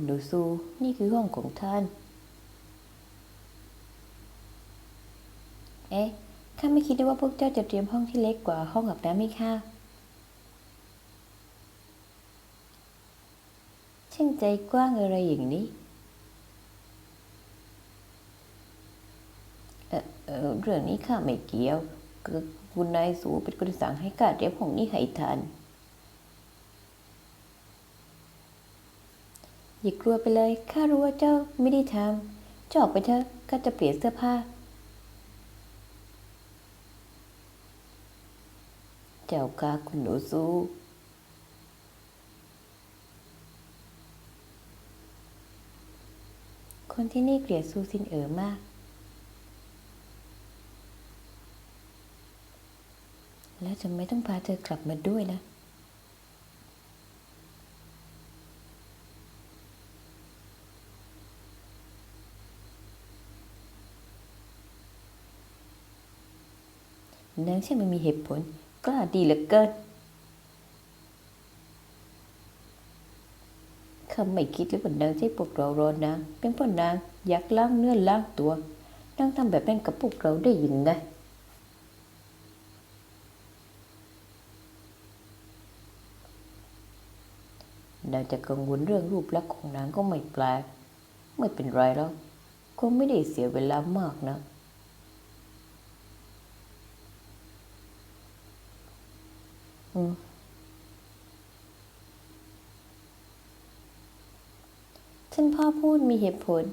คุณดูซู นี่คือห้องของท่าน เอ๊ะ ข้าไม่คิดเลยว่าพวกเจ้าจะเตรียมห้องที่เล็กกว่าห้องอาบน้ำให้ข้าช่างใจกว้างอะไรอย่างนี้ เออเออเรื่องนี้ข้าไม่เกี่ยวก็คุณนายสูเป็นคนสั่งให้ข้าเตรียมห้องนี้ให้ทัน อย่ากลัวไปเลย ข้ารู้ว่าเจ้าไม่ได้ทำเจ้าออกไปเถอะ ข้าจะเปลี่ยนเสื้อผ้า เจ้าค่ะคุณหนูสู้คนที่นี่เกลียดซูซินเอ๋อมาก แล้วจะไม่ต้องพาเธอกลับมาด้วยนะ นางช่างไม่มีเหตุผลกล้าดีเหลือเกินข้าไม่คิดเลยว่านางจะให้พวกเรารอนางเป็นเพราะนางอยากล้างเนื้อล้างตัวนางทำแบบนั้นกับพวกเราได้ยังไงนางจะกังวลเรื่องรูปลักษณ์ของนางก็ไม่แปลกไม่เป็นไรแล้วคงไม่ได้เสียเวลามากนะ อืม ท่านพ่อพูดมีเหตุผล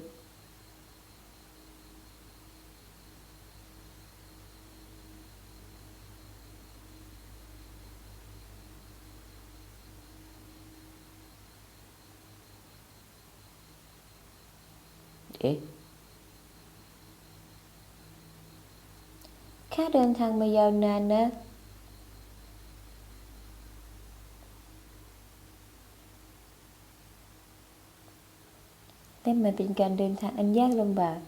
เอ๊ะ แค่เดินทางมายาวนานนะ แต่มันเป็นการเดินทางอันยากลำบาก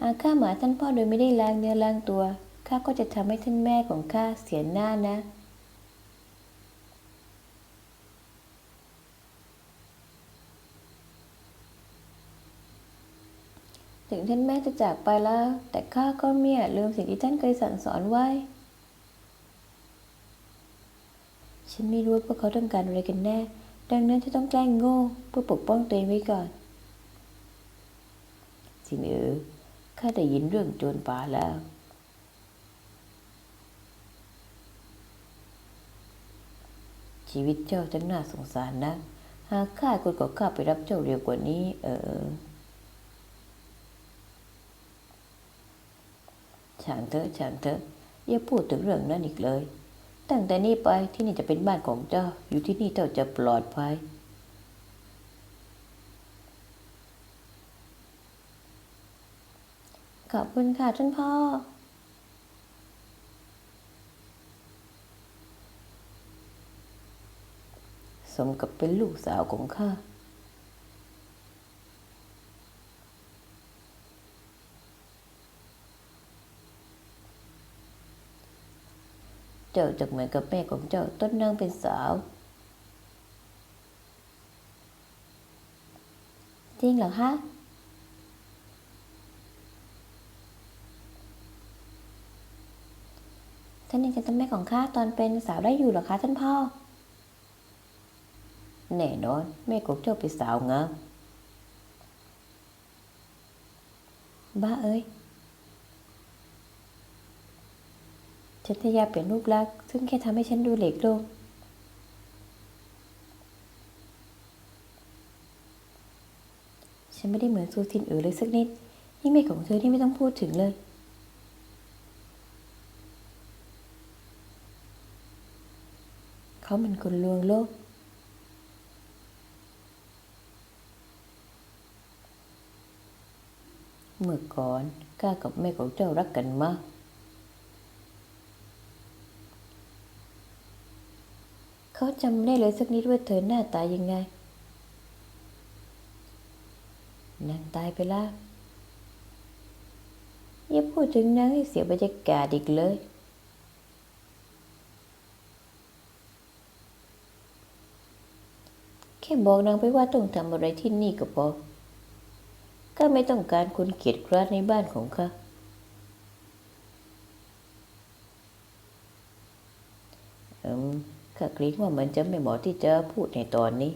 อาข้าหมาท่านพ่อโดยไม่ได้ล้างเนื้อล้างตัวข้าก็จะทำให้ท่านแม่ของข้าเสียหน้านะถึงท่านแม่จะจากไปแล้ว แต่ข้าก็ไม่อาจลืมสิ่งที่ท่านเคยสั่งสอนไว้ ฉันไม่รู้ว่าพวกเขาต้องการอะไรกันแน่ ดังนั้นจะต้องแกล้งโง่เพื่อปกป้องตัวเองไว้ก่อนสินเอ๋อข้าได้ยินเรื่องโจรป่าแล้วชีวิตเจ้าจังน่าสงสารนะหากข้าคนก็ข้าไปรับเจ้าเร็วกว่านี้ เออช่างเถอะช่างเถอะอย่าพูดถึงเรื่องนั้นอีกเลย ตั้งแต่นี้ไปที่นี่จะเป็นบ้านของเจ้า อยู่ที่นี่เจ้าจะปลอดภัย ขอบคุณค่ะท่านพ่อ สมกับเป็นลูกสาวของข้า จ้าจะเหมือนกับแม่ของเจ้าต้นนางเป็นสาวจริงเหรอคะท่านยังจำแม่ของข้าตอนเป็นสาวได้อยู่หรอคะท่านพ่อ แน่นอนแม่ของเจ้าเป็นสาวงามบ้าเอ้ย ฉันพยายามเปลี่ยนรูปลักษณ์ซึ่งแค่ทำให้ฉันดูเล็กลง ฉันไม่ได้เหมือนซูซินเอ๋อเลยสักนิด ยิ่งแม่ของเธอที่ไม่ต้องพูดถึงเลย เขามันคนลวงโลกเมื่อก่อนก้ากับแม่ของเจ้ารักกันมาก เขาจำไม่ได้เลยสักนิดว่าเธอหน้าตายังไงนางตายไปแล้วอย่าพูดถึงนางให้เสียบรรยากาศอีกเลยฉค่บอกนางไปว่าต้องทำอะไรที่นี่ก็พอข้าไม่ต้องการคนเกียจคร้านในบ้านของข้าอืม ข้าเกรงว่ามันจะไม่เหมาะที่จะพูดในตอนนี้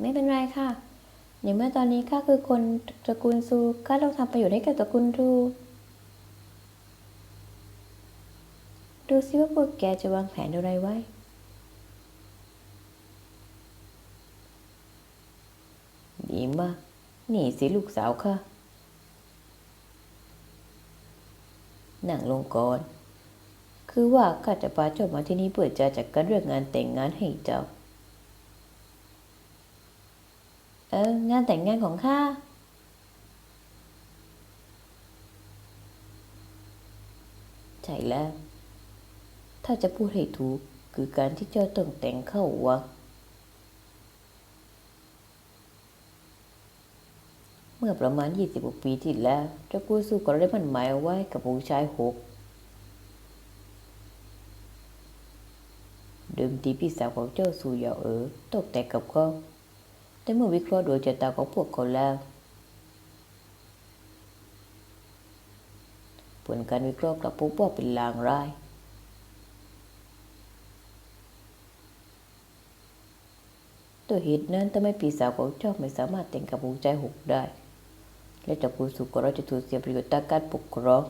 ไม่เป็นไรค่ะในเมื่อตอนนี้ข้าคือคนตระกูลซูข้าต้องทำประโยชน์ให้แก่ตระกูลทูดูสิว่าพวกแกจะวางแผนอะไรไว้ ดีมาก นี่สิลูกสาวค่ะ นั่งลงก่อน คือว่าข้าจะพาเจ้ามาที่นี่เพื่อจะจัดการเรื่องงานแต่งงานให้เจ้า เออ งานแต่งงานของข้า ใช่แล้ว ถ้าจะพูดให้ถูกคือการที่เจ้าต้องแต่งเข้าวัง เมื่อประมาณ 26 ปีที่แล้วเจ้ากูสู้ก็ได้มันหมายเอาไว้กับผู้ชายหกเดิมทีพี่สาวของเจ้าสู่ยาเอ๋อตกแต่งกับเขาแต่เมื่อวิเคราะห์โดยชะตาของพวกเขาแล้วผลการวิเคราะห์กลับพบว่าเป็นลางร้ายตัวเหตุนั้นทำให้ปีสาวของเจ้าไม่สามารถแต่งกับผู้ชายหกได้ และจากผู้สุขก็เราจะถูกเสียประโยชน์จากการปกครอง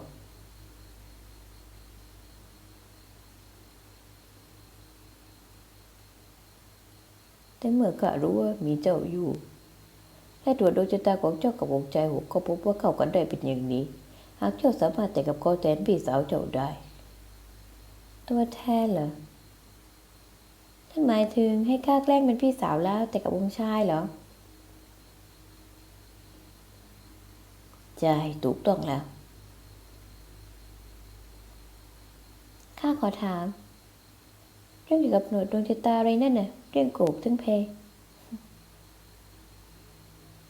แต่เมื่อข้ารู้ว่ามีเจ้าอยู่และตรวจดวงชะตาของเจ้ากับวงใจหกก็พบว่าเข้ากันได้เป็นอย่างนี้ หากเจ้าสามารถแต่งกับเขาแทนพี่สาวเจ้าได้ ตัวแทนเหรอท่านหมายถึงให้ข้าแกล้งเป็นพี่สาวแล้วแต่กับวงชายเหรอ ใช่ถูกต้องแล้ว ข้าขอถาม เรื่องเกี่ยวกับหนวดดวงชะตาอะไรนั่นน่ะ เรื่องโกบทั้งเพ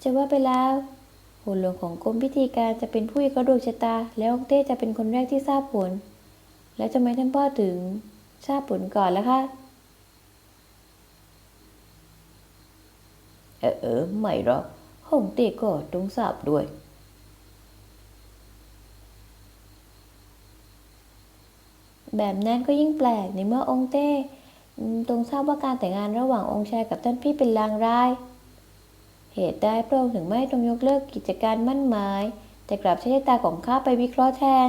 จะว่าไปแล้วหุ่นหลวงของกรมพิธีการจะเป็นผู้วิเคระดวงชะตา แล้วองเต้จะเป็นคนแรกที่ทราบผล แล้วทำไมท่านพ่อถึงทราบผลก่อนล่ะคะเออเออไม่หรอกฮ่องเต้ก็ต้องทราบด้วย แบบนั้นก็ยิ่งแปลกในเมื่อองค์เต้ตรงทราบว่าการแต่งงานระหว่างองค์ชายกับท่านพี่เป็นลางร้าย เหตุใดพระองค์ถึงไม่ตรงยกเลิกกิจการมั่นหมาย แต่กลับใช้ตาของข้าไปวิเคราะห์แทน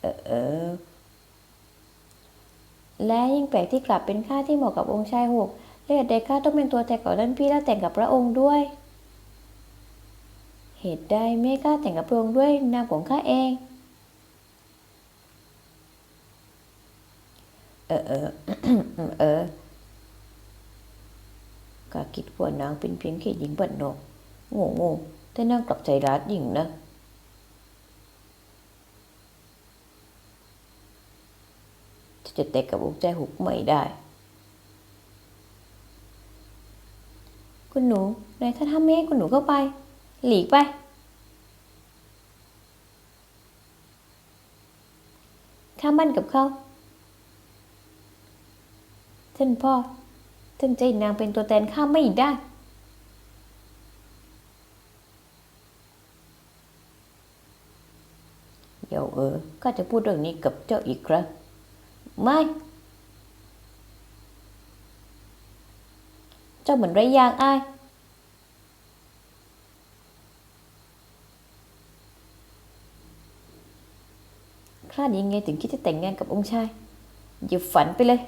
เออเออและยิ่งแปลกที่กลับเป็นข้าที่เหมาะกับองค์ชายหกและเหตุใดข้าต้องเป็นตัวแทนของท่านพี่และแต่งกับพระองค์ด้วย เหตุใดไม่ให้ข้าแต่งกับพระองค์ด้วยนามของข้าเอง เออเออเออข้าคิดว่านางเป็นเพียงแค่หญิงบ้านนอกโง่โง่แต่นางกลับใจร้ายยิ่งนะจะแต่งกับองค์ใจหุกไม่ได้ คุณหนูนายถ้าทำไม่ให้คุณหนูเข้าไป หลีกไปข้ามั่นกับเขา ท่านพ่อ ท่านใจนางเป็นตัวแทนข้าไม่ได้เดี๋ยวเออข้าจะพูดเรื่องนี้กับเจ้าอีกครั้ง ไม่ เจ้าเหมือนไรยางไอคลาดยังไงถึงคิดจะแต่งงานกับองค์ชายอย่าฝันไปเลย